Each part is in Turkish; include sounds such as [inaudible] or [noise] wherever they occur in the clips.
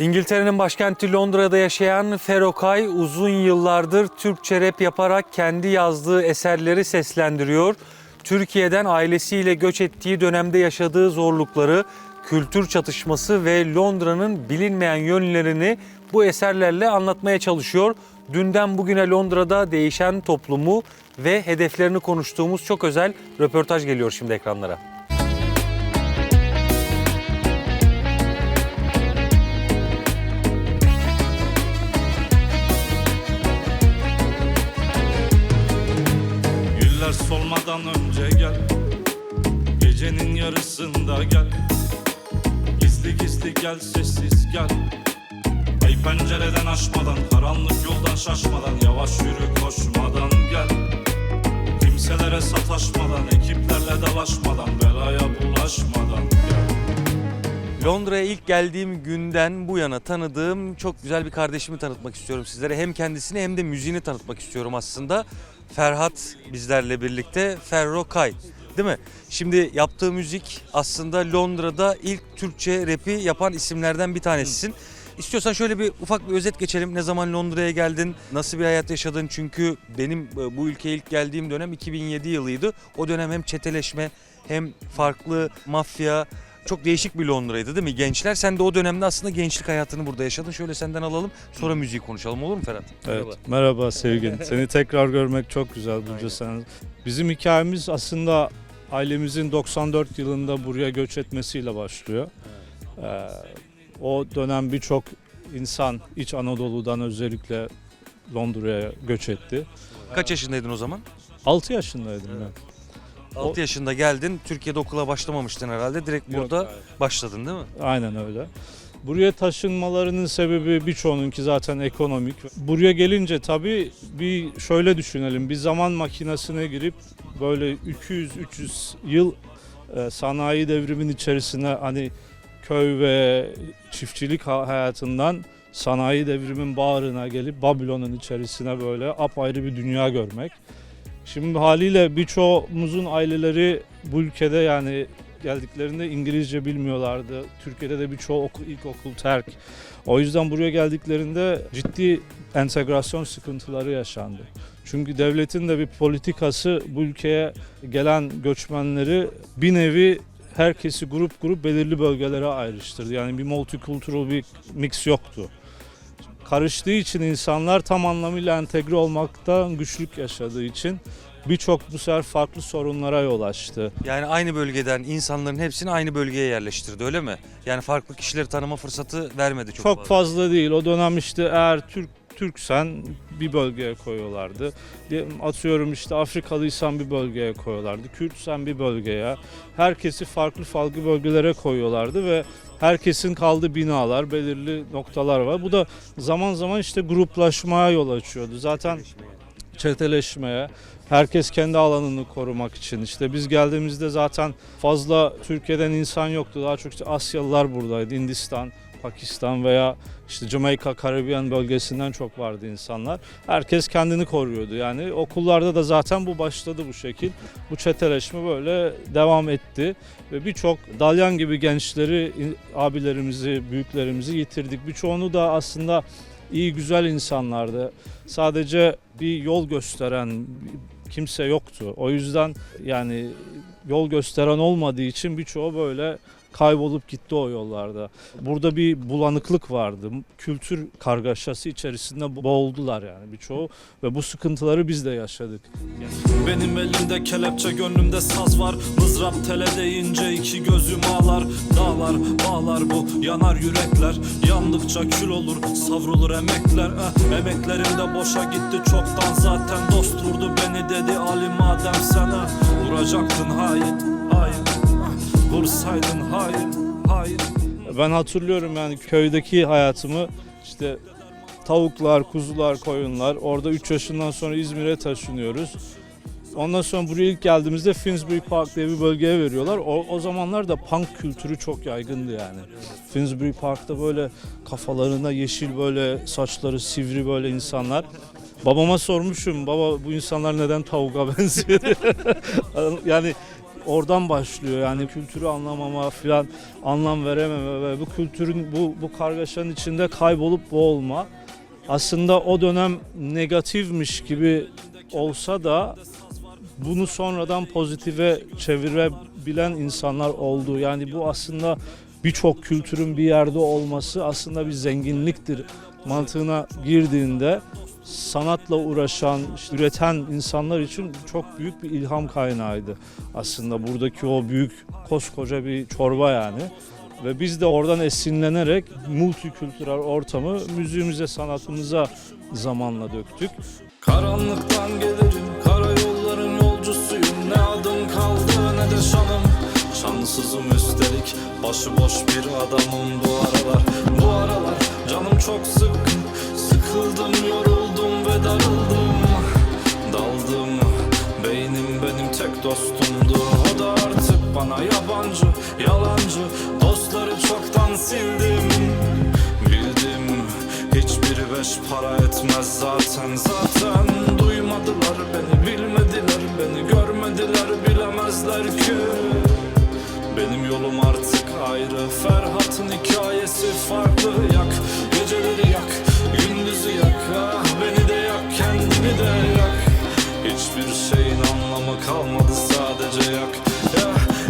İngiltere'nin başkenti Londra'da yaşayan Ferokay uzun yıllardır Türkçe rap yaparak kendi yazdığı eserleri seslendiriyor. Türkiye'den ailesiyle göç ettiği dönemde yaşadığı zorlukları, kültür çatışması ve Londra'nın bilinmeyen yönlerini bu eserlerle anlatmaya çalışıyor. Dünden bugüne Londra'da değişen toplumu ve hedeflerini konuştuğumuz çok özel röportaj geliyor şimdi ekranlara. Güller solmadan önce gel. Gecenin yarısında gel. Gizli gizli gel sessiz gel. Ay pencereden açmadan Karanlık yoldan şaşmadan Yavaş yürü koşmadan gel. Kimselere sataşmadan Ekiplerle dalaşmadan Belaya bulaşmadan gel. Londra'ya ilk geldiğim günden bu yana tanıdığım çok güzel bir kardeşimi tanıtmak istiyorum sizlere. Hem kendisini hem de müziğini tanıtmak istiyorum aslında. Ferhat bizlerle birlikte Ferro Kay. Değil mi? Şimdi yaptığı müzik aslında Londra'da ilk Türkçe rapi yapan isimlerden bir tanesisin. İstiyorsan şöyle bir ufak bir özet geçelim. Ne zaman Londra'ya geldin? Nasıl bir hayat yaşadın? Çünkü benim e, bu ülkeye ilk geldiğim dönem 2007 yılıydı. O dönem hem çeteleşme hem farklı mafya çok değişik bir Londra'ydı değil mi? Gençler sen de o dönemde aslında gençlik hayatını burada yaşadın. Şöyle senden alalım sonra müziği konuşalım olur mu Ferhat? Evet. Merhaba, Sevgin. [laughs] Seni tekrar görmek çok güzel. Burcu sen. Bizim hikayemiz aslında ailemizin 94 yılında buraya göç etmesiyle başlıyor. Ee, o dönem birçok insan İç Anadolu'dan özellikle Londra'ya göç etti. Kaç yaşındaydın o zaman? 6 yaşındaydım ben. 6 yaşında geldin. Türkiye'de okula başlamamıştın herhalde. Direkt burada hayır. başladın değil mi? Aynen öyle. Buraya taşınmalarının sebebi birçoğununki zaten ekonomik. Buraya gelince tabii bir şöyle düşünelim. Bir zaman makinesine girip böyle 200-300 yıl e, sanayi devrimin içerisine hani köy ve çiftçilik ha- hayatından sanayi devrimin bağrına gelip Babilon'un içerisine böyle apayrı bir dünya görmek. Şimdi haliyle birçoğumuzun aileleri bu ülkede yani geldiklerinde İngilizce bilmiyorlardı. Türkiye'de de birçoğu okul, ilkokul terk. O yüzden buraya geldiklerinde ciddi entegrasyon sıkıntıları yaşandı. Çünkü devletin de bir politikası bu ülkeye gelen göçmenleri bir nevi herkesi grup grup belirli bölgelere ayrıştırdı. Yani bir multikultural bir mix yoktu. Karıştığı için insanlar tam anlamıyla entegre olmaktan güçlük yaşadığı için birçok bu sefer farklı sorunlara yol açtı. Yani aynı bölgeden insanların hepsini aynı bölgeye yerleştirdi öyle mi? Yani farklı kişileri tanıma fırsatı vermedi çok, Çok, fazla değil. O dönem işte eğer Türk Türksen bir bölgeye koyuyorlardı. Atıyorum işte Afrikalıysan bir bölgeye koyuyorlardı. Kürtsen bir bölgeye. Herkesi farklı farklı bölgelere koyuyorlardı ve herkesin kaldığı binalar, belirli noktalar var. Bu da zaman zaman işte gruplaşmaya yol açıyordu. Zaten çeteleşmeye, herkes kendi alanını korumak için. İşte biz geldiğimizde zaten fazla Türkiye'den insan yoktu. Daha çok işte Asyalılar buradaydı. Hindistan, Pakistan veya işte Jamaika, Karibiyen bölgesinden çok vardı insanlar. Herkes kendini koruyordu. Yani okullarda da zaten bu başladı bu şekil. Bu çeteleşme böyle devam etti. Ve birçok dalyan gibi gençleri, abilerimizi, büyüklerimizi yitirdik. Birçoğunu da aslında iyi, güzel insanlardı. Sadece bir yol gösteren kimse yoktu. O yüzden yani yol gösteren olmadığı için birçoğu böyle kaybolup gitti o yollarda. Burada bir bulanıklık vardı. Kültür kargaşası içerisinde boğuldular yani birçoğu ve bu sıkıntıları biz de yaşadık. Benim elimde kelepçe gönlümde saz var Mızrap tele deyince iki gözüm ağlar Dağlar bağlar bu yanar yürekler Yandıkça kül olur savrulur emekler eh, Emeklerim de boşa gitti çoktan zaten Dost vurdu beni dedi Ali madem sana Vuracaktın hain hain eh, Vursaydın hain hain Ben hatırlıyorum yani köydeki hayatımı işte tavuklar, kuzular, koyunlar. Orada 3 yaşından sonra İzmir'e taşınıyoruz. Ondan sonra buraya ilk geldiğimizde Finsbury Park diye bir bölgeye veriyorlar. O, o zamanlar da punk kültürü çok yaygındı yani. Finsbury Park'ta böyle kafalarında yeşil böyle saçları sivri böyle insanlar. Babama sormuşum baba bu insanlar neden tavuğa [laughs] benziyor [laughs] yani oradan başlıyor. Yani kültürü anlamama falan anlam verememe ve bu kültürün bu bu kargaşanın içinde kaybolup boğulma. Aslında o dönem negatifmiş gibi olsa da bunu sonradan pozitife çevirebilen insanlar oldu. Yani bu aslında birçok kültürün bir yerde olması aslında bir zenginliktir mantığına girdiğinde sanatla uğraşan, işte üreten insanlar için çok büyük bir ilham kaynağıydı. Aslında buradaki o büyük koskoca bir çorba yani. Ve biz de oradan esinlenerek multikültürel ortamı müziğimize, sanatımıza zamanla döktük. Karanlıktan gelirim Karayolların yolcusuyum Ne adım kaldı ne de şanım Şanssızım üstelik Başıboş bir adamım bu aralar Bu aralar canım çok sıkkın Sıkıldım yoruldum ve darıldım. Daldım Beynim benim tek dostumdu. O da artık bana yabancı Yalancı. Dostları çoktan sildim. Bildim Hiçbiri beş para etmez zaten. Zaten duymadılar beni Bilmediler beni. Görmediler bilemezler ki Benim yolum artık ayrı Ferhat'ın hikayesi farklı Yak geceleri yak Gündüzü yak ah, Beni de yak kendini de yak Hiçbir şeyin anlamı kalmadı sadece yak Ya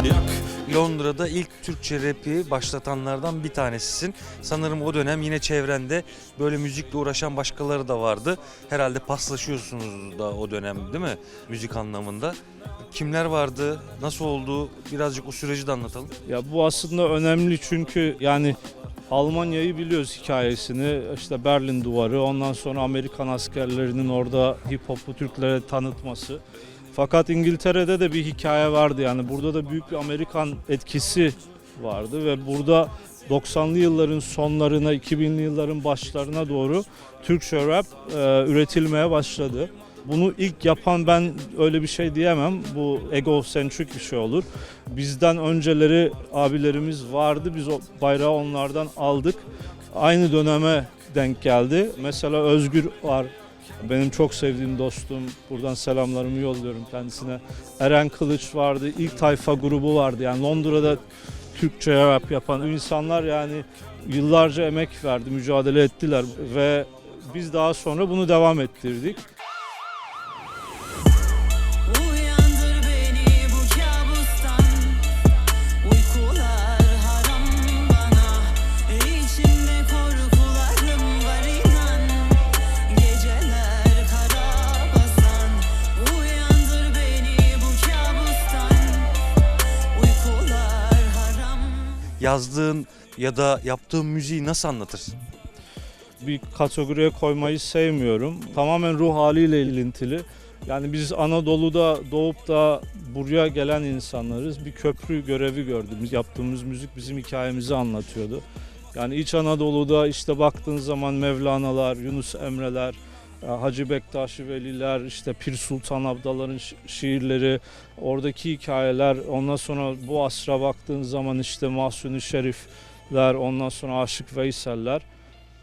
yak Londra'da ilk Türkçe rapi başlatanlardan bir tanesisin. Sanırım o dönem yine çevrende böyle müzikle uğraşan başkaları da vardı. Herhalde paslaşıyorsunuz da o dönem değil mi? Müzik anlamında. Kimler vardı? Nasıl oldu? Birazcık o süreci de anlatalım. Ya bu aslında önemli çünkü yani Almanya'yı biliyoruz hikayesini. İşte Berlin Duvarı, ondan sonra Amerikan askerlerinin orada hip hop'u Türklere tanıtması. Fakat İngiltere'de de bir hikaye vardı yani burada da büyük bir Amerikan etkisi vardı ve burada 90'lı yılların sonlarına, 2000'li yılların başlarına doğru Türkçe rap e, üretilmeye başladı. Bunu ilk yapan ben öyle bir şey diyemem. Bu egosentrik bir şey olur. Bizden önceleri abilerimiz vardı. Biz o bayrağı onlardan aldık. Aynı döneme denk geldi. Mesela Özgür var. Benim çok sevdiğim dostum. Buradan selamlarımı yolluyorum kendisine. Eren Kılıç vardı. İlk tayfa grubu vardı. Yani Londra'da Türkçe rap yapan insanlar yani yıllarca emek verdi, mücadele ettiler ve biz daha sonra bunu devam ettirdik. Yazdığın ya da yaptığın müziği nasıl anlatırsın? bir kategoriye koymayı sevmiyorum. Tamamen ruh haliyle ilintili. Yani biz Anadolu'da doğup da buraya gelen insanlarız. Bir köprü görevi gördük. Yaptığımız müzik bizim hikayemizi anlatıyordu. Yani İç Anadolu'da işte baktığın zaman Mevlana'lar, Yunus Emre'ler, Hacı Bektaşi Veliler, işte Pir Sultan Abdalların şi- şiirleri, oradaki hikayeler, ondan sonra bu asra baktığın zaman işte Mahsuni Şerifler, ondan sonra Aşık Veysel'ler.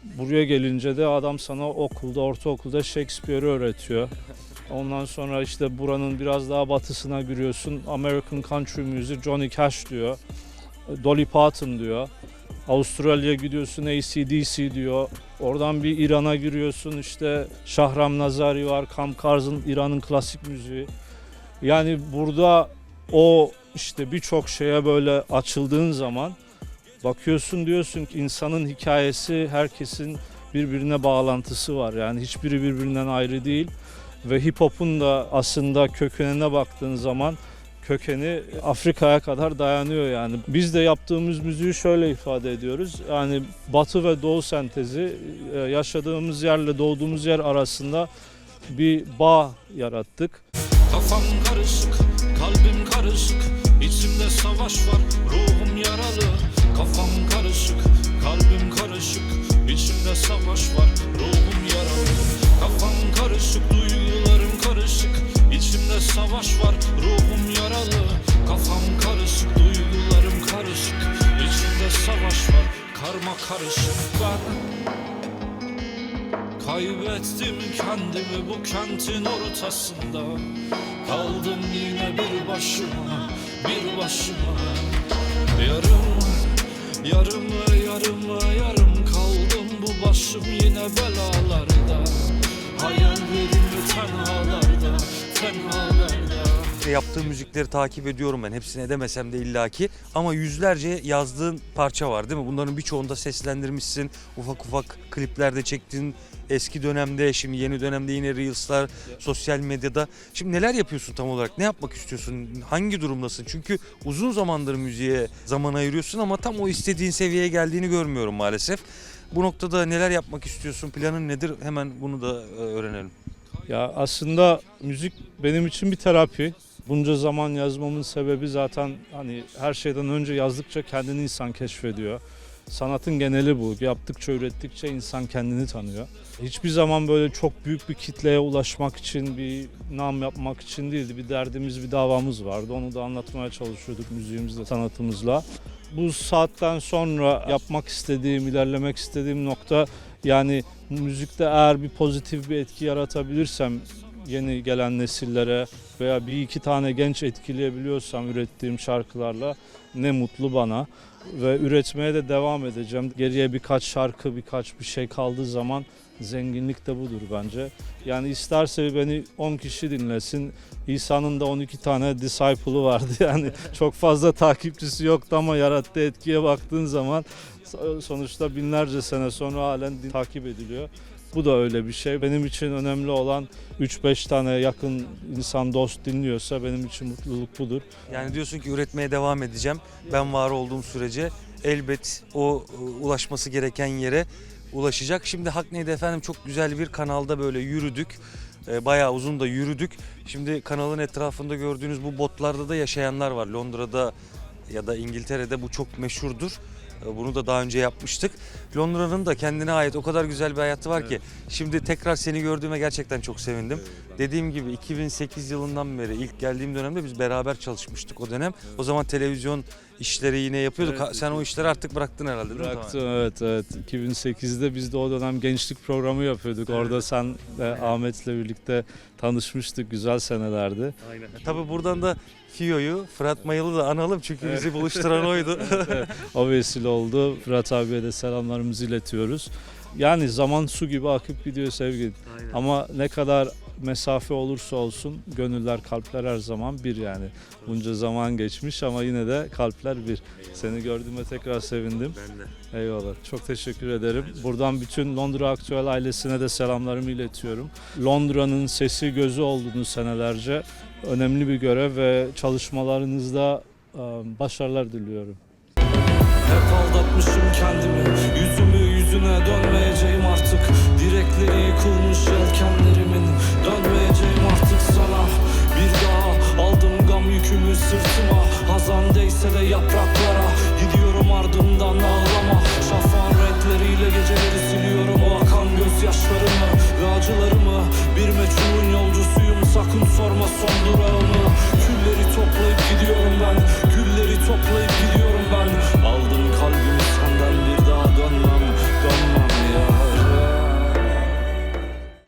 Buraya gelince de adam sana okulda, ortaokulda Shakespeare'i öğretiyor. Ondan sonra işte buranın biraz daha batısına giriyorsun. American Country Music, Johnny Cash diyor. Dolly Parton diyor. Avustralya'ya gidiyorsun ACDC diyor. Oradan bir İran'a giriyorsun işte Şahram Nazari var, Kam Karz'ın İran'ın klasik müziği. Yani burada o işte birçok şeye böyle açıldığın zaman bakıyorsun diyorsun ki insanın hikayesi herkesin birbirine bağlantısı var. Yani hiçbiri birbirinden ayrı değil ve hip hop'un da aslında kökenine baktığın zaman kökeni Afrika'ya kadar dayanıyor yani. Biz de yaptığımız müziği şöyle ifade ediyoruz. Yani batı ve doğu sentezi e, yaşadığımız yerle doğduğumuz yer arasında bir bağ yarattık. Kafam karışık, kalbim karışık İçimde savaş var, ruhum yaralı Kafam karışık, kalbim karışık İçimde savaş var, ruhum yaralı Kafam karışık, duygularım karışık İçimde savaş var, ruhum yaralı Kafam karışık, duygularım karışık. İçimde savaş var, karma karışık Ben Kaybettim kendimi bu kentin ortasında. Kaldım yine bir başıma Bir başıma. Yarım Yarım yarım yarım kaldım bu başım yine belalarda. Hayallerim tenhalarda Tenhalarda İşte yaptığım müzikleri takip ediyorum ben. Hepsini edemesem de illaki. Ama yüzlerce yazdığın parça var değil mi? Bunların birçoğunda seslendirmişsin. Ufak ufak kliplerde çektiğin eski dönemde, şimdi yeni dönemde yine Reels'lar, sosyal medyada. Şimdi neler yapıyorsun tam olarak? Ne yapmak istiyorsun? Hangi durumdasın? Çünkü uzun zamandır müziğe zaman ayırıyorsun ama tam o istediğin seviyeye geldiğini görmüyorum maalesef. Bu noktada neler yapmak istiyorsun? Planın nedir? Hemen bunu da e, öğrenelim. Ya aslında müzik benim için bir terapi. Bunca zaman yazmamın sebebi zaten hani her şeyden önce yazdıkça kendini insan keşfediyor. Sanatın geneli bu. Yaptıkça, ürettikçe insan kendini tanıyor. Hiçbir zaman böyle çok büyük bir kitleye ulaşmak için, bir nam yapmak için değildi. Bir derdimiz, bir davamız vardı. Onu da anlatmaya çalışıyorduk müziğimizle, sanatımızla. Bu saatten sonra yapmak istediğim, ilerlemek istediğim nokta yani müzikte eğer bir pozitif bir etki yaratabilirsem yeni gelen nesillere veya bir iki tane genç etkileyebiliyorsam ürettiğim şarkılarla ne mutlu bana ve üretmeye de devam edeceğim. Geriye birkaç şarkı, birkaç bir şey kaldığı zaman zenginlik de budur bence. Yani isterse beni 10 kişi dinlesin. İsa'nın da 12 tane disciple'ı vardı. [laughs] Yani çok fazla takipçisi yoktu ama yarattığı etkiye baktığın zaman so- sonuçta binlerce sene sonra halen takip ediliyor. Bu da öyle bir şey. Benim için önemli olan 3-5 tane yakın insan dost dinliyorsa benim için mutluluk budur. Yani diyorsun ki üretmeye devam edeceğim. Ben var olduğum sürece elbet o e, ulaşması gereken yere ulaşacak. Şimdi Hak neydi efendim çok güzel bir kanalda böyle yürüdük. E, Bayağı uzun da yürüdük. Şimdi kanalın etrafında gördüğünüz bu botlarda da yaşayanlar var. Londra'da ya da İngiltere'de bu çok meşhurdur. E, Bunu da daha önce yapmıştık. Londra'nın da kendine ait o kadar güzel bir hayatı var ki. Şimdi tekrar seni gördüğüme gerçekten çok sevindim. Dediğim gibi 2008 yılından beri ilk geldiğim dönemde biz beraber çalışmıştık o dönem. O zaman televizyon işleri yine yapıyorduk. Evet. Sen o işleri artık bıraktın herhalde değil mi? Bıraktım evet evet. 2008'de biz de o dönem gençlik programı yapıyorduk. Orada sen ve Ahmet'le birlikte tanışmıştık. Güzel senelerdi. Aynen. Tabii buradan da Fio'yu, Fırat Mayıl'ı da analım çünkü bizi buluşturan [laughs] oydu. Evet, o vesile oldu. Fırat abiye de selamlarımızı iletiyoruz. Yani zaman su gibi akıp gidiyor sevgili. Ama ne kadar mesafe olursa olsun gönüller, kalpler her zaman bir yani. Bunca zaman geçmiş ama yine de kalpler bir. Seni gördüğüme tekrar sevindim. Ben de. Eyvallah. Çok teşekkür ederim. Buradan bütün Londra Aktüel ailesine de selamlarımı iletiyorum. Londra'nın sesi gözü oldunuz senelerce. Önemli bir görev ve çalışmalarınızda e, başarılar diliyorum. Hep aldatmışım kendimi Yüzümü yüzüne Direkleri yıkılmış yelkenlerimin. Dönmeyeceğim artık sana. Bir daha aldım gam yükümü sırtıma. Hazan değse de yapraklara. Gidiyorum ardından ağlama. Şafağın renkleriyle geceleri siliyorum O akan gözyaşlarımı ve acılarımı. Bir meçhulun yolcusuyum sakın sorma son durağımı. Külleri toplayıp gidiyorum ben